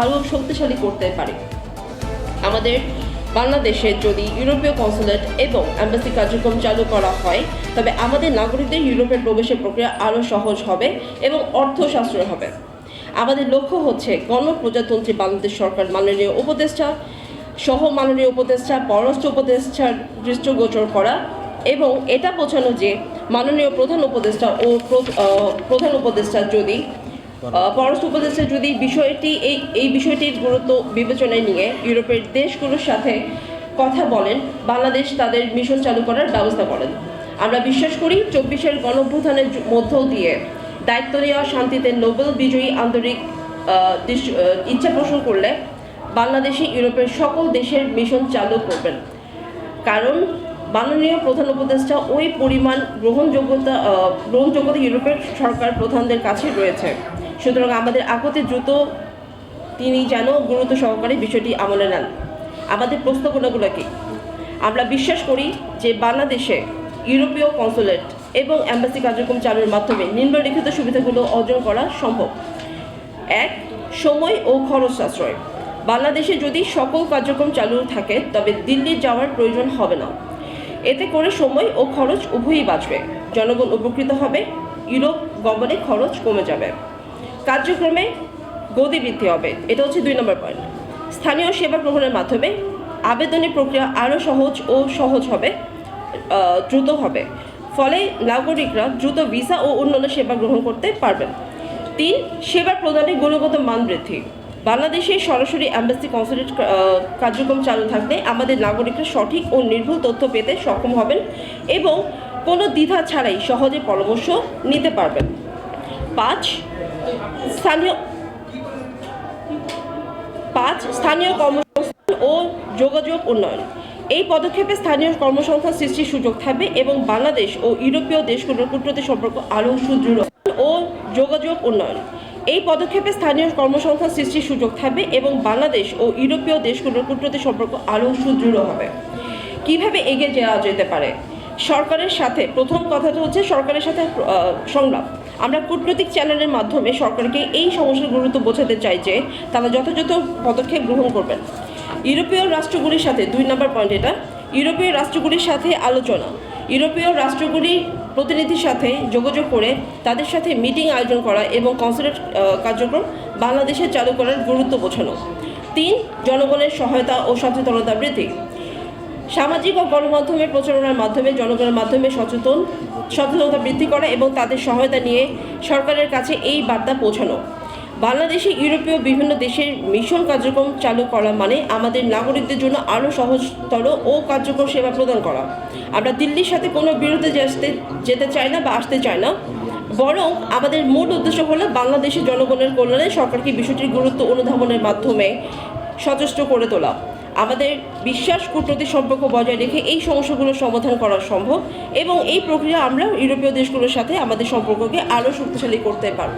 আরও শক্তিশালী করতে পারে। আমাদের বাংলাদেশে যদি ইউরোপীয় কনসুলেট এবং অ্যাম্বাসি কার্যক্রম চালু করা হয়, তবে আমাদের নাগরিকদের ইউরোপে প্রবেশের প্রক্রিয়া আরও সহজ হবে এবং অর্থ সাশ্রয় হবে। আমাদের লক্ষ্য হচ্ছে গণপ্রজাতন্ত্রী বাংলাদেশ সরকার মাননীয় উপদেষ্টা সহ মাননীয় উপদেষ্টা, পররাষ্ট্র উপদেষ্টার দৃষ্টিগোচর করা এবং এটা বোঝানো যে মাননীয় প্রধান উপদেষ্টা ও প্রধান উপদেষ্টা যদি পররাষ্ট্র উপদেষ্টা যদি বিষয়টি এই এই বিষয়টির গুরুত্ব বিবেচনায় নিয়ে ইউরোপের দেশগুলোর সাথে কথা বলেন, বাংলাদেশ তাদের মিশন চালু করার ব্যবস্থা করেন। আমরা বিশ্বাস করি চব্বিশের গণভ্যুত্থানের যু- মধ্য দিয়ে দায়িত্ব নেওয়া শান্তিতে নোবেল বিজয়ী আন্তরিক ইচ্ছা পোষণ করলে বাংলাদেশি ইউরোপের সকল দেশের মিশন চালু করবেন। কারণ মাননীয় প্রধান উপদেষ্টা ওই পরিমাণ গ্রহণযোগ্যতা গ্রহণযোগ্যতা ইউরোপের সরকার প্রধানদের কাছে রয়েছে। সুতরাং আমাদের আগতে দ্রুত তিনি যেন গুরুত্ব সহকারে বিষয়টি আমলে নেন। আমাদের প্রস্তাবনাগুলো কি? আমরা বিশ্বাস করি যে বাংলাদেশে ইউরোপীয় কনসুলেট এবং অ্যাম্বাসি কার্যক্রম চালুর মাধ্যমে নিম্নলিখিত সুবিধাগুলো অর্জন করা সম্ভব। এক, সময় ও খরচ সাশ্রয় বাংলাদেশে যদি সকল কার্যক্রম চালু থাকে, তবে দিল্লি যাওয়ার প্রয়োজন হবে না। এতে করে সময় ও খরচ উভয়ই বাঁচবে। জনগণ উপকৃত হবে। ইউরোপ গমনে খরচ কমে যাবে। কার্যক্রমে গতি বৃদ্ধি হবে। এটা হচ্ছে দুই নম্বর পয়েন্ট স্থানীয় সেবা গ্রহণের মাধ্যমে আবেদনের প্রক্রিয়া আরও সহজ ও সহজ হবে দ্রুত হবে। ফলে নাগরিকরা দ্রুত ভিসা ও অন্যান্য সেবা গ্রহণ করতে পারবেন। তিন সেবা প্রদানের গুণগত মান বৃদ্ধি। বাংলাদেশে সরাসরি অ্যাম্বাসি কনসুলেট কার্যক্রম চালু থাকলে আমাদের নাগরিকরা সঠিক ও নির্ভুল তথ্য পেতে সক্ষম হবেন এবং কোনো দ্বিধা ছাড়াই সহজে পরামর্শ নিতে পারবেন। পাঁচ স্থানীয় পাঁচ, স্থানীয় কর্মসংস্থান ও যোগাযোগ উন্নয়ন। এই পদক্ষেপে স্থানীয় কর্মসংস্থান সৃষ্টির সুযোগ থাকবে এবং বাংলাদেশ ও ইউরোপীয় দেশগুলোর কূটনৈতিক সম্পর্ক আরও সুদৃঢ় ও যোগাযোগ উন্নয়ন। এই পদক্ষেপে স্থানীয় কর্মসংস্থান সৃষ্টির সুযোগ থাকবে এবং বাংলাদেশ ও ইউরোপীয় দেশগুলোর কূটনৈতিক সম্পর্ক আরও সুদৃঢ় হবে। কীভাবে এগিয়ে যাওয়া যেতে পারে? সরকারের সাথে, প্রথম কথাটা হচ্ছে সরকারের সাথে সংলাপ। আমরা কূটনৈতিক চ্যানেলের মাধ্যমে সরকারকে এই সমস্যার গুরুত্ব বোঝাতে চাই যে তারা যথাযথ পদক্ষেপ গ্রহণ করবেন। ইউরোপীয় রাষ্ট্রগুলির সাথে দুই নম্বর পয়েন্ট এটা। ইউরোপীয় রাষ্ট্রগুলির সাথে আলোচনা। ইউরোপীয় রাষ্ট্রগুলির প্রতিনিধির সাথে যোগাযোগ করে তাদের সাথে মিটিং আয়োজন করা এবং কনসুলেট কার্যক্রম বাংলাদেশে চালু করার গুরুত্ব বোঝানো। তিন, জনগণের সহায়তা ও সচেতনতা বৃদ্ধি। সামাজিক ও গণমাধ্যমের প্রচারণার মাধ্যমে, জনগণের মাধ্যমে সচেতন, সচেতনতা বৃদ্ধি করা এবং তাদের সহায়তা নিয়ে সরকারের কাছে এই বার্তা পৌঁছানো। বাংলাদেশে ইউরোপীয় বিভিন্ন দেশের মিশন কার্যক্রম চালু করা মানে আমাদের নাগরিকদের জন্য আরও সহজতর ও কার্যকর সেবা প্রদান করা। আমরা দিল্লির সাথে কোনো বিরোধে আসতে যেতে চাই না বা আসতে চাই না। বরং আমাদের মূল উদ্দেশ্য হলো বাংলাদেশের জনগণের কল্যাণে সরকারকে বিষয়টির গুরুত্ব অনুধাবনের মাধ্যমে সচেষ্ট করে তোলা। আমাদের বিশ্বাস কূটনৈতিক সম্পর্ক বজায় রেখে এই সমস্যাগুলোর সমাধান করা সম্ভব এবং এই প্রক্রিয়া আমরা ইউরোপীয় দেশগুলোর সাথে আমাদের সম্পর্ককে আরও শক্তিশালী করতে পারব।